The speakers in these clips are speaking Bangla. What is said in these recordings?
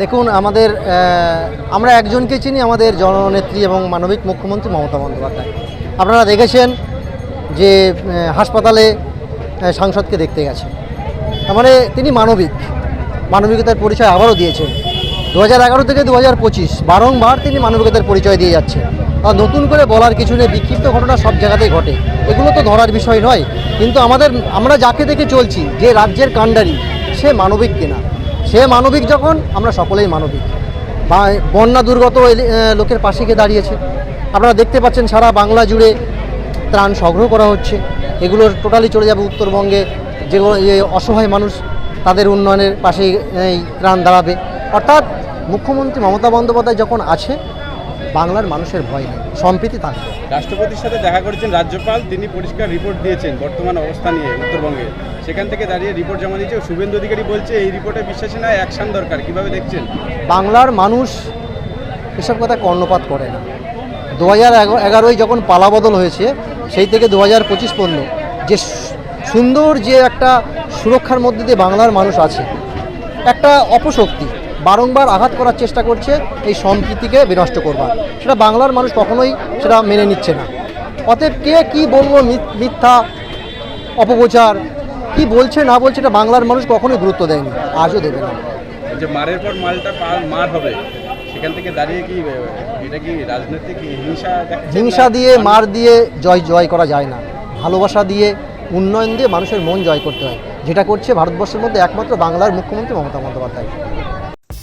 দেখুন, আমাদের আমরা একজনকে চিনি, আমাদের জননেত্রী এবং মানবিক মুখ্যমন্ত্রী মমতা বন্দ্যোপাধ্যায়। আপনারা দেখেছেন যে হাসপাতালে সাংসদকে দেখতে গেছে তার মানে তিনি মানবিক। মানবিকতার পরিচয় আবারও দিয়েছেন। দু হাজার এগারো থেকে দু হাজার পঁচিশ, বারংবার তিনি মানবিকতার পরিচয় দিয়ে যাচ্ছে আর নতুন করে বলার কিছু নেই, বিক্ষিপ্ত ঘটনা সব জায়গাতেই ঘটে। এগুলো তো ধরার বিষয় নয়। কিন্তু আমাদের, আমরা যাকে দেখে চলছি, যে রাজ্যের কাণ্ডারি, সে মানবিক কিনা? সে মানবিক যখন, আমরা সকলেই মানবিক। বা বন্যা দুর্গত লোকের পাশে গিয়ে দাঁড়িয়েছে। আপনারা দেখতে পাচ্ছেন সারা বাংলা জুড়ে ত্রাণ সংগ্রহ করা হচ্ছে। এগুলো টোটালি চলে যাবে উত্তরবঙ্গে। যেগুলো যে অসহায় মানুষ তাদের উন্নয়নের পাশে ত্রাণ দাঁড়াবে। অর্থাৎ মুখ্যমন্ত্রী মমতা বন্দ্যোপাধ্যায় যখন আছে বাংলার মানুষের ভয় নেই সম্প্রীতি থাকবে রাষ্ট্রপতির সাথে দেখা করেছেন রাজ্যপাল তিনি পরিষ্কার রিপোর্ট দিয়েছেন বর্তমান অবস্থা নিয়ে উত্তরবঙ্গে। সেখান থেকে দাঁড়িয়ে রিপোর্ট জমা দিয়েছে। শুভেন্দু অধিকারী বলছে এই রিপোর্টে বিশ্বাসী নয় অ্যাকশন দরকার। কীভাবে দেখছেন? বাংলার মানুষ এসব কথা কর্ণপাত করে না। দু হাজার এগারোয় যখন পালাবদল হয়েছে সেই থেকে দু হাজার পঁচিশ পর্যন্ত যে সুন্দর যে একটা সুরক্ষার মধ্যে দিয়ে বাংলার মানুষ আছে একটা অপশক্তি। বারংবার আঘাত করার চেষ্টা করছে এই সম্প্রীতিকে বিনষ্ট করবার। সেটা বাংলার মানুষ কখনোই সেটা মেনে নিচ্ছে না। অতএব কে কী বলব মিথ্যা অপপ্রচার কি বলছে না বলছে এটা বাংলার মানুষ কখনোই গুরুত্ব দেয়নি। আজও দেবে না। যে মারের পর মালটা মার হবে সেখান থেকে দাঁড়িয়ে কি এটা কি রাজনৈতিক হিংসা হিংসা দিয়ে মার দিয়ে জয় জয় করা যায় না। ভালোবাসা দিয়ে উন্নয়ন দিয়ে মানুষের মন জয় করতে হয়। যেটা করছে ভারতবর্ষের মধ্যে একমাত্র বাংলার মুখ্যমন্ত্রী মমতা বন্দ্যোপাধ্যায়।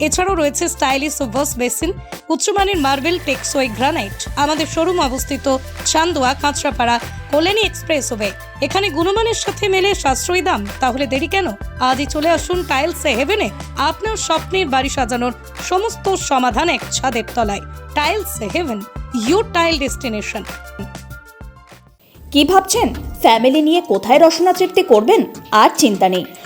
এছাড়াও রয়েছে স্টাইলিশ ওভাস বেসিন, উচ্চমানের মার্বেল টেক্সোয় গ্রানাইট। আমাদের শোরুম অবস্থিত চান্দোয়া, কাঁচরাপাড়া, কল্যাণী এক্সপ্রেস ওয়ে। এখানে গুণমানের সাথে মেলে সাশ্রয়ী দাম। তাহলে দেরি কেন? আজই চলে আসুন টাইলস হেভেনে আপনার স্বপ্নের বাড়ি সাজানোর সমস্ত সমাধান এক ছাদের তলায়। Tiles haven your tile destination. কি ভাবছেন? ফ্যামিলি নিয়ে কোথায় রসনা তৃপ্তি করবেন? আর চিন্তা নেই।